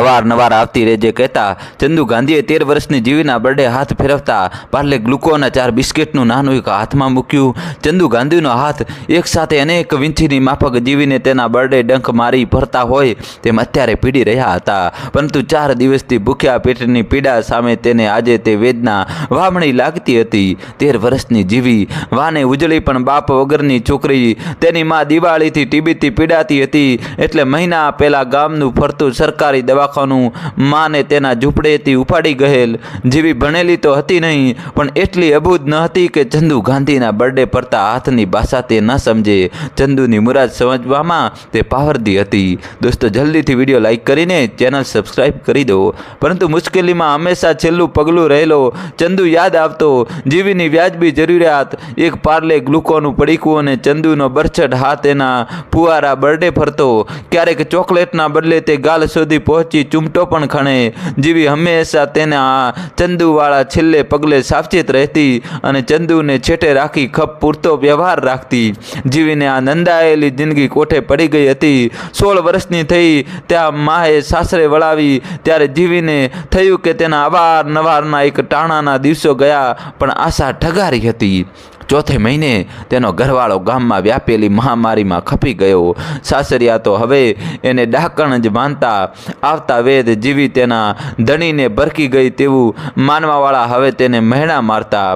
અવારનવાર આવતી રહેજે કહેતા ચંદુ ગાંધીએ તેર વર્ષની જીવીના બર્થડે હાથ ફેરવતા પાર્લે ગ્લુકોના ચાર બિસ્કિટનું નાનું એક હાથમાં મૂક્યું. ચંદુ ગાંધીનો હાથ એક સાથે અનેક વિંછીની માફક જીવીને તેના બર્થડે ડંખ મારી ભરતા હોય તેમ અત્યારે પીડી રહ્યા હતા. પરંતુ ચાર દિવસથી ભૂખ્યા પેટની પીડા સામે તેને આજે તે વેદના વામણી લાગતી હતી. તેર વર્ષની જીવી, વાને ઉજળી પણ બાપ વગરની છોકરી, તેની માં દિવાળીથી ટીબીથી પીડાતી હતી. એટલે મહિના પહેલા ગામનું ફરતું સરકારી દવાખાનું. માને તેના ઝૂંપડેથી ઉપાડી ગયેલ. જેવી ભણેલી તો હતી નહીં, પણ એટલી અભૂત ન હતી કે ચંદુ ગાંધીના બર્થડે પરતા હાથની ભાષા તે ન સમજે. ચંદુની મુરાદ સમજવામાં તે પાવરદી હતી. દોસ્તો, જલ્દીથી વીડિયો લાઇક કરીને ચેનલ સબસ્ક્રાઈબ કરી દો. પરંતુ મુશ્કેલીમાં હંમેશા છેલ્લું પગલું રહેલો ચંદુ યાદ આવતો. જીવીની વ્યાજબી જરૂરિયાત, એક પાર્લે ગ્લુકોનું પડીકું અને ચંદુનો બરછટ હાથ એના ફુવારા બર્થડે ફરતો. ક્યારેક ચોકલેટના બદલે તે ગાલ સુધી પહોંચી ચૂમટો પણ ખણે. જેવી હંમેશા તેના ચંદુવાળા છેલ્લે પગલે સાવચેત રહેતી અને ચંદુને છેટે રાખી ખપ પૂરતો વ્યવહાર રાખતી. જીવીને આ નંદાયેલી જિંદગી કોઠે પડી ગઈ હતી. સોળ વર્ષની થઈ, ત્યાં માએ સાસરે વળાવી, ત્યારે જીવીને થયું કે તેના અવારનવારના એક ટાણાના દિવસો ગયા, પણ આશા ઠગારી હતી. ચોથે મહિને તેનો ઘરવાળો ગામમાં વ્યાપેલી મહામારીમાં ખપી ગયો. સાસરિયા તો હવે એને ડાકણ જ માનતા આવતા વેદ જીવી તેના ધણીને ભરકી ગઈ તેવું માનવાવાળા હવે તેને મહેણા મારતા.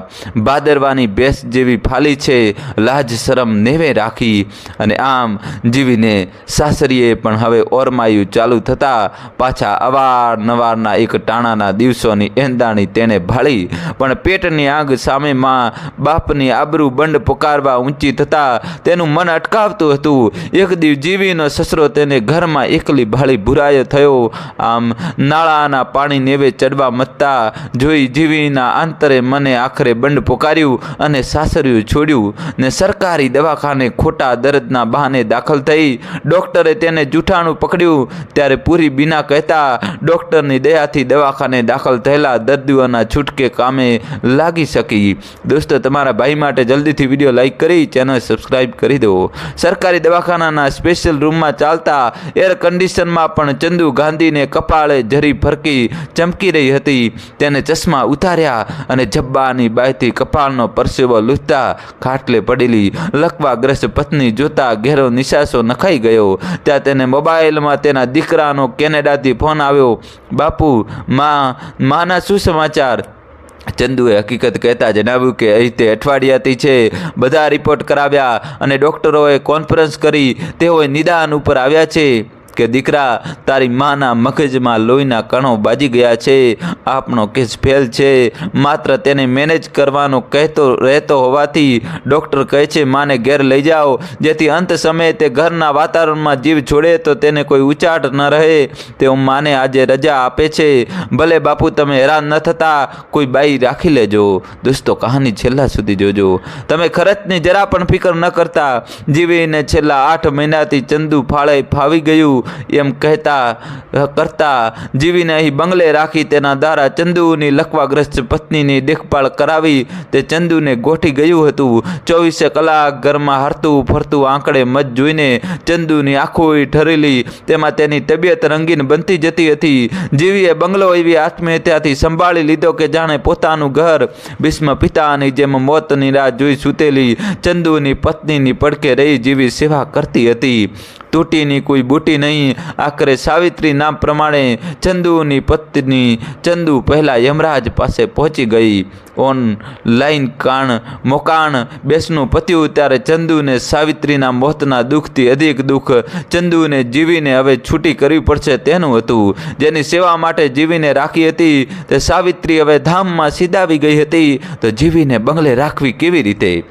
ભાદરવાની ભેંસ જેવી ફાલી છે, લાજ શરમ નેવે રાખી અને આમ જીવીને સાસરીએ પણ હવે ઓરમાયું ચાલુ થતાં પાછા અવારનવારના એક ટાણાના દિવસોની એંદાણી તેણે ભાળી. પણ પેટની આગ સામે માં બાપની આબરૂ બંડ પુકારવા ઊંચી થતાં તેનું મન અટકાવતું હતું. એક દીવ જીવીનો સસરો તેને ઘરમાં એકલી ભાળી ભુરાયો થયો. આમ નાળાના પાણી નેવે ચડવા મથતા જોઈ જીવીના આંતરે મને આખરે બંડ પુકાર્યું અને સાસરિયું છોડ્યું ને સરકારી દવાખાને ખોટા દર્દના બહાને દાખલ થઈ. ડૉક્ટરે તેને જૂઠાણું પકડ્યું. ત્યારે પૂરી બીના કહેતા, ડૉક્ટરની દયાથી દવાખાને દાખલ થયેલા દર્દીઓના છૂટકે કામે લાગી શકી. દોસ્તો, તમારા ભાઈ માટે જલ્દીથી વીડિયો લાઇક કરી, ચેનલ સબસ્ક્રાઇબ કરી દો સરકારી દવાખાનાના સ્પેશિયલ રૂમમાં ચાલતા એર કન્ડિશનમાં પણ ચંદુ ગાંધીને કપાળે જરી ફરકી ચમકી રહી હતી. તેને ચશ્મા ઉતાર્યા અને જબ્બાની બાયથી કપાળનો પરસેવો લૂંટતા ખાટલે પડેલી લકવાગ્રસ્ત પત્ની જોતા ઘેરો નિશાસો નખાઈ ગયો. ત્યાં તેને મોબાઈલમાં તેના દીકરાનો કેનેડાથી ફોન આવ્યો. બાપુ, માં, માના શું સમાચાર? ચંદુએ હકીકત કહેતા જણાવ્યું કે અહીં તે અઠવાડિયાથી છે, બધા રિપોર્ટ કરાવ્યા અને ડૉક્ટરોએ કોન્ફરન્સ કરી, તેઓએ નિદાન ઉપર આવ્યા છે. કે દીકરા, તારી માના મગજમાં લોહીના કણો બાજી ગયા છે આપણો કેસ ફેલ છે. માત્ર તેને મેનેજ કરવાનો કહેતો રહેતો હોવાથી ડૉક્ટર કહે છે, માને ઘેર લઈ જાઓ. જેથી અંત સમયે તે ઘરના વાતાવરણમાં જીવ છોડે તો તેને કોઈ ઉચાટ ન રહે. તેઓ માને આજે રજા આપે છે. ભલે બાપુ, તમે હેરાન ન થતા, કોઈ બાઈ રાખી લેજો. દોસ્તો, કહાની છેલ્લા સુધી જોજો. તમે ખર્ચની જરા પણ ફિકર ન કરતા. જીવીને છેલ્લા આઠ મહિનાથી ચંદુ ફાળે ફાવી ગયું. એમ કહેતા, કરતા, જીવીને અહીં બંગલે રાખી તેના દ્વારા ચંદુની લખવાગ્રસ્ત પત્નીની દેખભાળ કરાવી તે ચંદુને ગોઠી ગયું હતું. ચોવીસે કલાક ઘરમાં હરતું ફરતું આંકડે મત જોઈને ચંદુની આંખો ઠરેલી. તેમાં તેની તબિયત રંગીન બનતી જતી હતી. જીવીએ બંગલો એવી આત્મહત્યાથી સંભાળી લીધો કે જાણે પોતાનું ઘર ભીષ્મ પિતાની જેમ મોતની રાહ જોઈ સૂતેલી ચંદુની પત્નીની પડકે રહી જીવી સેવા કરતી હતી. તૂટીની કોઈ બૂટી નહીં. આખરે સાવિત્રી નામ પ્રમાણે ચંદુની પત્ની ચંદુ પહેલાં યમરાજ પાસે પહોંચી ગઈ. ઓન લાઈન કાણ, મોકાણ બેસનું પત્યું ત્યારે ચંદુને સાવિત્રીના મોતના દુઃખથી અધિક દુઃખ ચંદુને જીવીને હવે છૂટી કરવી પડશે તેનું હતું. જેની સેવા માટે જીવીને રાખી હતી તે સાવિત્રી હવે ધામમાં સીધાવી ગઈ હતી. તો જીવીને બંગલે રાખવી કેવી રીતે?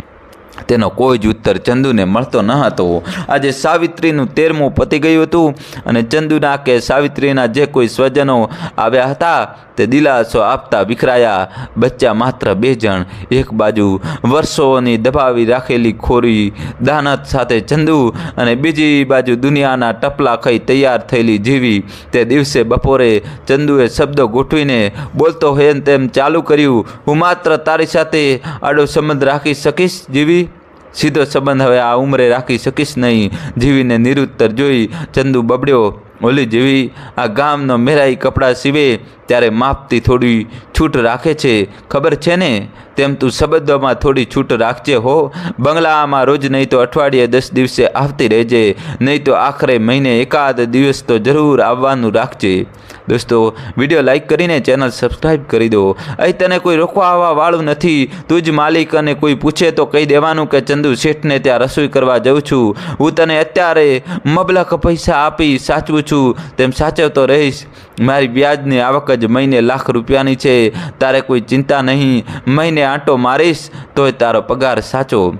તેનો કોઈ જ ઉત્તર ચંદુને મળતો ન હતો. આજે સાવિત્રીનું તેરમું પતી ગયું હતું અને ચંદુના કે સાવિત્રીના જે કોઈ સ્વજનો આવ્યા હતા તે દિલાસો આપતા વિખરાયા. બચ્ચા માત્ર બે જણ, એક બાજુ વર્ષોની દબાવી રાખેલી ખોરી, દાનત સાથે ચંદુ અને બીજી બાજુ દુનિયાના ટપલા ખાઈ તૈયાર થયેલી જીવી. તે દિવસે બપોરે ચંદુએ શબ્દો ગોઠવીને બોલતો હોય તેમ ચાલુ કર્યું. હું માત્ર તારી સાથે આડો સંબંધ રાખી શકીશ, જીવી. સીધો સંબંધ હવે આ ઉંમરે રાખી શકીશ નહીં. જીવીને નિરુત્તર જોઈ ચંદુ બબડ્યો. ઓલી જેવી આ ગામનો મેરાઈ કપડાં સીવે. ત્યારે માપથી થોડી છૂટ રાખે છે. ખબર છે ને? તેમ તું શબ્દોમાં થોડી છૂટ રાખજે હો. બંગલામાં રોજ નહીં તો અઠવાડિયે દસ દિવસે આવતી રહેજે. નહીં તો આખરે મહિને એકાદ દિવસ તો જરૂર આવવાનું રાખજે. દોસ્તો, વીડિયો લાઈક કરીને ચેનલ સબસ્ક્રાઈબ કરી દો. અહીં તને કોઈ રોકવા આવવા વાળું નથી. તું જ માલિક અને કોઈ પૂછે તો કહી દેવાનું કે, ચંદુ શેઠને ત્યાં રસોઈ કરવા જાઉં છું. હું તને અત્યારે મબલક પૈસા આપી સાચવું છું. તેમ સાચવતો રહીશ. મારી વ્યાજની આવક જ મહિને લાખ રૂપિયાની છે, તારે કોઈ ચિંતા નહીં. મહિને આંટો મારીશ, તોય તારો પગાર સાચો.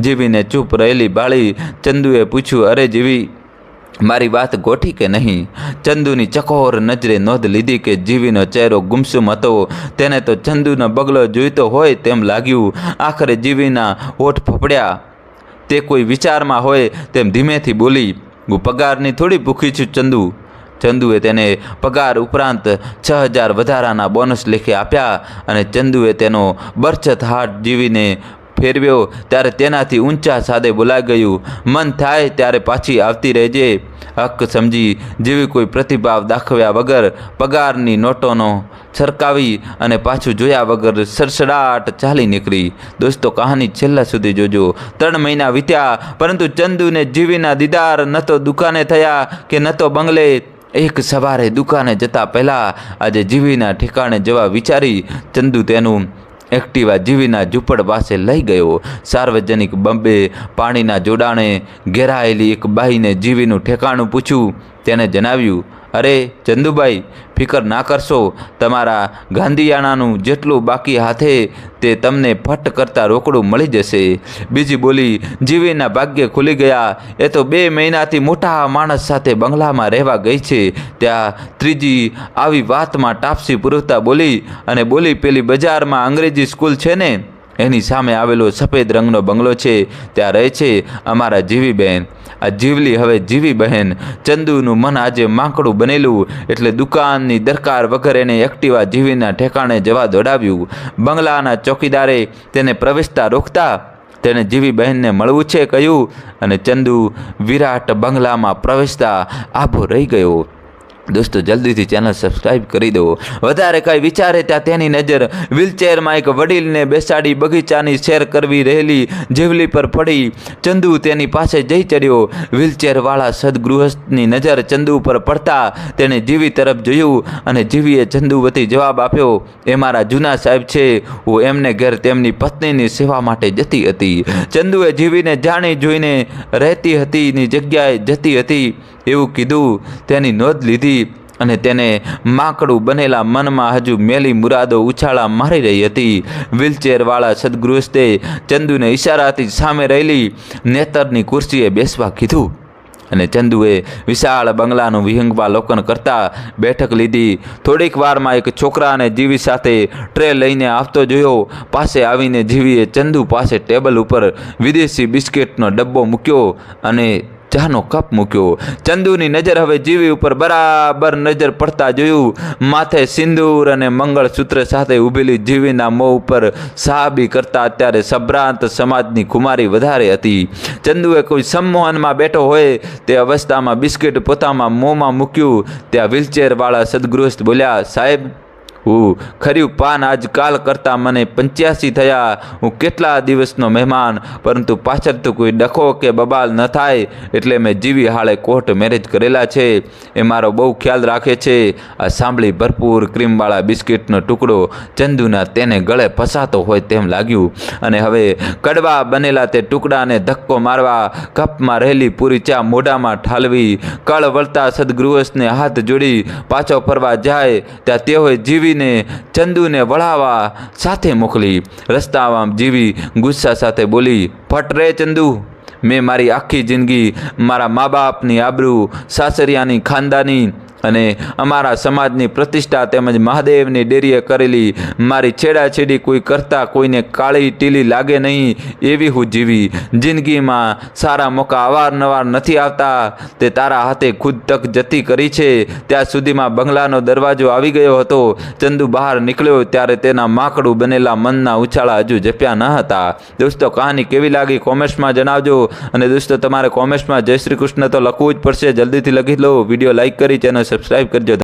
જીવીને ચૂપ રહેલી બાળી ચંદુએ પૂછ્યું, અરે જીવી, મારી વાત ગોઠી કે નહીં? ચંદુની ચકોર નજરે નોંધ લીધી કે જીવીનો ચહેરો ગુમસુમ હતો. તેને તો ચંદુનો બગલો જોઈતો હોય તેમ લાગ્યું. આખરે જીવીના હોઠ ફફડ્યા. તે કોઈ વિચારમાં હોય તેમ ધીમેથી બોલી, હું પગારની થોડી ભૂખી છું ચંદુ. ચંદુએ તેને પગાર ઉપરાંત છ હજાર વધારાના બોનસ લેખે આપ્યા અને ચંદુએ તેનો બરછત હાથ જીવીને ફેરવ્યો. ત્યારે તેનાથી ઊંચા સાદે બોલાઈ ગયું, મન થાય ત્યારે પાછી આવતી રહેજે. હક સમજી જેવી કોઈ પ્રતિભાવ દાખવ્યા વગર પગારની નોટોનો છરકાવી અને પાછું જોયા વગર સરસડાટ ચાલી નીકળી. દોસ્તો, કહાની છેલ્લા સુધી જોજો. ત્રણ મહિના વીત્યા, પરંતુ ચંદુને જીવીના દીદાર ન તો દુકાને થયા કે ન તો બંગલે એક સવારે દુકાને જતા પહેલાં આજે જીવીના ઠેકાણે જવા વિચારી ચંદુ તેનું એક્ટિવા જીવીના ઝૂંપડ પાસે લઈ ગયો. સાર્વજનિક બંબે પાણીના જોડાણે ઘેરાયેલી એક બાઈને જીવીનું ઠેકાણું પૂછ્યું. તેને જણાવ્યું અરે ચંદુભાઈ, ફિકર ના કરશો. તમારા ગાંધીયાણાનું જેટલું બાકી હાથે તે તમને ફટ કરતાં રોકડું મળી જશે. બીજી બોલી, જીવીના ભાગ્ય ખુલી ગયા. એ તો બે મહિનાથી મોટા માણસ સાથે બંગલામાં રહેવા ગઈ છે. ત્યાં ત્રીજી આવી વાતમાં ટાપસી પુરવતા બોલી અને બોલી, પેલી બજારમાં અંગ્રેજી સ્કૂલ છે ને? એની સામે આવેલો સફેદ રંગનો બંગલો છે, ત્યાં રહે છે અમારા જીવી બહેન. આ જીવલી હવે જીવી બહેન. ચંદુનું મન આજે માંકડું બનેલું, એટલે દુકાનની દરકાર વગર એને એક્ટિવા જીવીના ઠેકાણે જવા દોડાવ્યું. બંગલાના ચોકીદારે તેને પ્રવેશતા રોકતા તેણે જીવી બહેનને મળવું છે કહ્યું અને ચંદુ વિરાટ બંગલામાં પ્રવેશતા આભો રહી ગયો. દોસ્તો, જલ્દીથી ચેનલ સબસ્ક્રાઈબ કરી દો વધારે કાંઈ વિચારે ત્યાં તેની નજર વ્હીલચેરમાં એક વડીલને બેસાડી બગીચાની શેર કરવી રહેલી જીવલી પર પડી. ચંદુ તેની પાસે જઈ ચડ્યો. વ્હીલચેરવાળા સદગૃહસ્થની નજર ચંદુ પર પડતા તેણે જીવી તરફ જોયું અને જીવીએ ચંદુ વતી જવાબ આપ્યો, એ મારા જૂના સાહેબ છે. હું એમને ઘેર તેમની પત્નીની સેવા માટે જતી હતી. ચંદુએ જીવીને જાણી જોઈને રહેતી હતીની જગ્યાએ જતી હતી. એવું કીધું, તેની નોંધ લીધી અને તેને માકડું બનેલા મનમાં હજુ મેલી મુરાદો ઉછાળા મારી રહી હતી. વ્હીલચેરવાળા સદગૃહસ્થે ચંદુને ઈશારાથી સામે રહેલી નેતરની ખુરશીએ બેસવા કીધું અને ચંદુએ વિશાળ બંગલાનું વિહંગવાલોકન કરતા બેઠક લીધી. થોડીક વારમાં એક છોકરાને જીવી સાથે ટ્રે લઈને આવતો જોયો. પાસે આવીને જીવીએ ચંદુ પાસે ટેબલ ઉપર વિદેશી બિસ્કિટનો ડબ્બો મૂક્યો અને ચાનો કપ મૂક્યો. ચંદુની નજર હવે જીવી ઉપર બરાબર નજર પડતા જોયું. માથે સિંદૂર અને મંગળસૂત્ર સાથે ઊભેલી જીવીના મોં ઉપર સાબી કરતા અત્યારે સભ્રાંત સમાજની ખુમારી વધારે હતી. ચંદુએ કોઈ સંમોહનમાં બેઠો હોય તે અવસ્થામાં બિસ્કિટ પોતામાં મોંમાં મૂક્યું. ત્યાં વ્હીલચેરવાળા સદગૃહસ્થ બોલ્યા, સાહેબ હું ખર્યું પાન આજકાલ કરતાં મને પંચ્યાસી થયા. હું કેટલા દિવસનો મહેમાન, પરંતુ પાછળ તો કોઈ ડખો કે બબાલ ન થાય, એટલે મેં જીવી હાળે કોર્ટ મેરેજ કરેલા છે. એ મારો બહુ ખ્યાલ રાખે છે. આ સાંભળી ભરપૂર ક્રીમવાળા બિસ્કિટનો ટુકડો ચંદુના તેને ગળે ફસાતો હોય તેમ લાગ્યું. અને હવે કડવા બનેલા તે ટુકડાને ધક્કો મારવા, કપમાં રહેલી પૂરી ચા મોઢામાં ઠાલવી, કળ વળતા સદગૃહસ્થને હાથ જોડી પાછો ફરવા જાય, ત્યાં તેઓએ જીવીને ચંદુને વળાવવા સાથે મોકલી, રસ્તામાં જીવી ગુસ્સા સાથે બોલી, ફટ રે ચંદુ, મેં મારી આખી જિંદગી મારા મા બાપની આબરૂ સાસરિયાની ખાનદાની અને અમારા સમાજની પ્રતિષ્ઠા તેમજ મહાદેવની ડેરીએ કરેલી મારી છેડાછેડી કોઈ કરતાં કોઈને કાળી ટીલી લાગે નહીં એવી હું જીવી. જિંદગીમાં સારા મોકા અવારનવાર નથી આવતા. તે તારા હાથે ખુદ તક જતી કરી છે. ત્યાં સુધીમાં બંગલાનો દરવાજો આવી ગયો હતો. ચંદુ બહાર નીકળ્યો ત્યારે તેના માકડું બનેલા મનના ઉછાળા હજુ જપ્યા ન હતા. દોસ્તો, કહાની કેવી લાગી કોમેન્ટ્સમાં જણાવજો. અને દોસ્તો, તમારે કોમેન્ટ્સમાં જય શ્રી કૃષ્ણ તો લખવું જ પડશે. જલ્દીથી લખી લો. વીડિયો લાઇક કરી, ચેનલ સબસ્ક્રાઈબ કરજો.